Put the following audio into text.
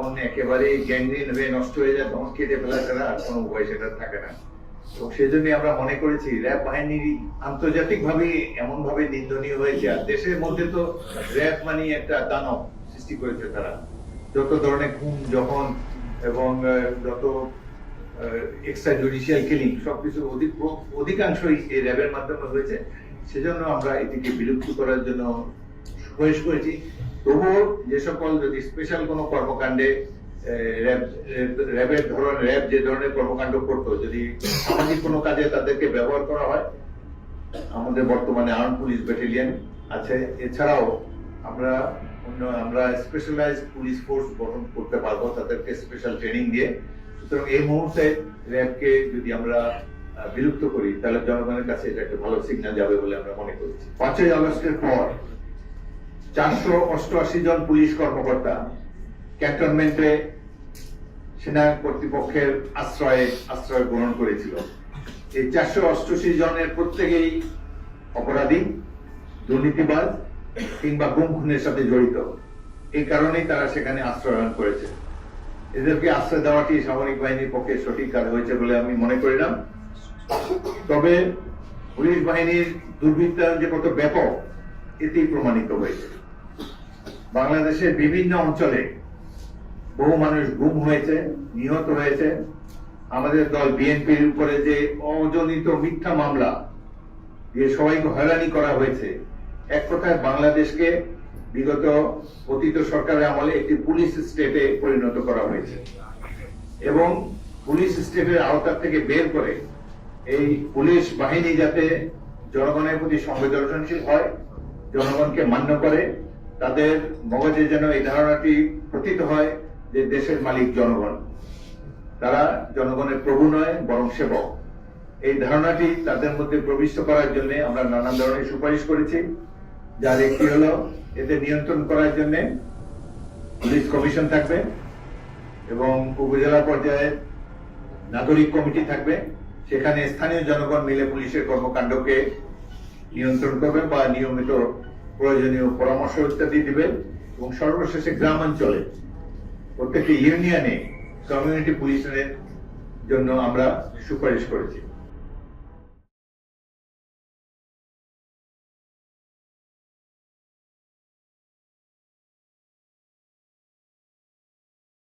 যখন একেবারে গ্যাংগ্রিন হয়ে নষ্ট হয়ে যায়, তখন কেটে ফেলা ছাড়া আর কোনো উপায় সেটা থাকে না। এবং সেজন্য আমরা মনে করেছি, র্যাব বাহিনী আন্তর্জাতিক ভাবে এমন ভাবে নিন্দনীয় হয়েছে, আর দেশের মধ্যে তো র্যাব মানে একটা দানব সৃষ্টি করেছে তারা। যত ধরনের খুন যখন, এবং যত এক্সট্রা জুডিশিয়াল কিলিং সবকিছু অধিক, অধিকাংশই এই র্যাবের মাধ্যমে হয়েছে। সেজন্য আমরা এটিকে বিলুপ্ত করার জন্য সুপারিশ করেছি। তবুও যে সকল যদি স্পেশাল কোনো কর্মকাণ্ডে র্যাবের ধরন, র্যাব যে ধরনের কর্মকাণ্ড করতো, যদি সামাজিক কোনো কাজে তাদেরকে ব্যবহার করা হয়, আমাদের বর্তমানে আর্ম পুলিশ ব্যাটালিয়ন আছে। এছাড়াও আমরা অন্য, আমরা স্পেশালাইজ পুলিশ ফোর্স গঠন করতে পারব তাদেরকে স্পেশাল ট্রেনিং দিয়ে। সুতরাং এই মুহূর্তে র্যাবকে যদি আমরা বিলুপ্ত করি, তাহলে জনগণের কাছে এটা একটা ভালো সিগন্যাল যাবে বলে আমরা মনে করছি। পাঁচই আগস্টের পর চারশো অষ্টআশি জন পুলিশ কর্মকর্তা ক্যান্টনমেন্টে সেনা কর্তৃপক্ষের আশ্রয়ে, আশ্রয় গ্রহণ করেছিল। এই চারশো অষ্টআশি জনের প্রত্যেকেই অপরাধী, দুর্নীতিবাজ কিংবা গুম খুনের সাথে জড়িত। এই কারণেই তারা সেখানে আশ্রয় গ্রহণ করেছে। এদেরকে আশ্রয় দেওয়াটি সামরিক বাহিনীর পক্ষে সঠিক কাজ হয়েছে বলে আমি মনে করিলাম তবে পুলিশ বাহিনীর দুর্বৃত্তায়ন যে কত ব্যাপক এতেই প্রমাণিত হয়েছে। বাংলাদেশের বিভিন্ন অঞ্চলে বহু মানুষ গুম হয়েছে, নিহত হয়েছে। আমাদের দল বিএনপির উপরে যে অজনিত মিথ্যা মামলা দিয়ে সবাইকে হয়রানি করা হয়েছে, এক কথায় বাংলাদেশকে বিগত অতীত সরকারের আমলে একটি পুলিশ স্টেটে পরিণত করা হয়েছে। এবং পুলিশ স্টেটের আওতার থেকে বের করে এই পুলিশ বাহিনী যাতে জনগণের প্রতি সংবেদনশীল হয় জনগণকে মান্য করে তাদের মগজে যেন এই ধারণাটি প্রতীত হয় যে দেশের মালিক জনগণ। তারা জনগণের প্রভু নয়, বরং সেবক। এই ধারণাটি তাদের মধ্যে প্রবিষ্ট করার জন্য আমরা নানান ধরনের সুপারিশ করেছি। যার একটি হলো এতে নিয়ন্ত্রণ করার জন্য পুলিশ কমিশন থাকবে এবং উপজেলা পর্যায়ে নাগরিক কমিটি থাকবে। সেখানে স্থানীয় জনগণ মিলে পুলিশের কর্মকাণ্ডকে নিয়ন্ত্রণ করবে বা নিয়মিত প্রয়োজনীয় পরামর্শ ইত্যাদি দিবে এবং সর্বশেষে গ্রামাঞ্চলে প্রত্যেকটি ইউনিয়নে কমিউনিটি পুলিশের জন্য আমরা সুপারিশ করেছি।